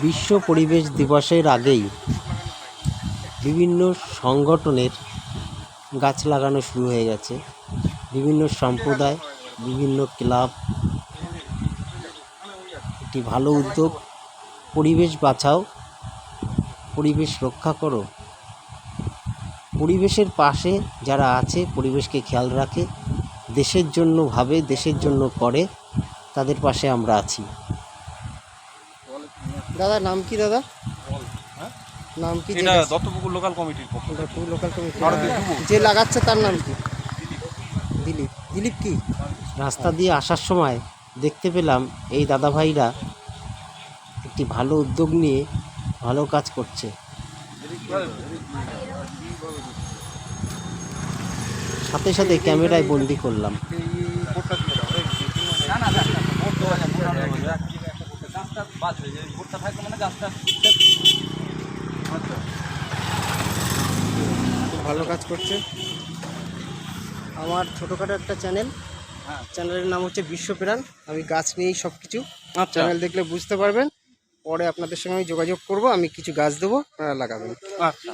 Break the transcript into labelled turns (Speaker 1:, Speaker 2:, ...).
Speaker 1: বিশ্ব পরিবেশ দিবসের আগেই বিভিন্ন সংগঠনের গাছ লাগানো শুরু হয়ে গেছে। বিভিন্ন সম্প্রদায়, বিভিন্ন ক্লাব, একটি ভালো উদ্যোগ। পরিবেশ বাঁচাও, পরিবেশ রক্ষা করো। পরিবেশের পাশে যারা আছে, পরিবেশকে খেয়াল রাখে। দেশের জন্য ভাবে, দেশের জন্য করে, তাদের পাশে আমরা আছি। দাদা নাম কি দাদা? নাম কি
Speaker 2: এটা দত্তপুকুর লোকাল কমিটির পক্ষ
Speaker 1: ওটা লোকাল কমিটি যে লাগাচ্ছে তার নাম কি? দিলীপ। দিলীপ কি? রাস্তা দিয়ে আসার সময় দেখতে পেলাম এই দাদা ভাইরা একটি ভালো উদ্যোগ নিয়ে ভালো কাজ করছে। সাথে সাথে ক্যামেরায় বন্দি করলাম। খুব ভালো কাজ করছে। আমার ছোটোখাটো একটা চ্যানেল হ্যাঁ। চ্যানেলের নাম হচ্ছে বিশ্বপ্রাণ আমি গাছ নিয়েই সব কিছু
Speaker 2: আচ্ছা।
Speaker 1: চ্যানেল দেখলে বুঝতে পারবেন। পরে আপনাদের সঙ্গে আমি যোগাযোগ করব আমি কিছু গাছ দেবো আপনারা লাগাবেন।
Speaker 2: আচ্ছা।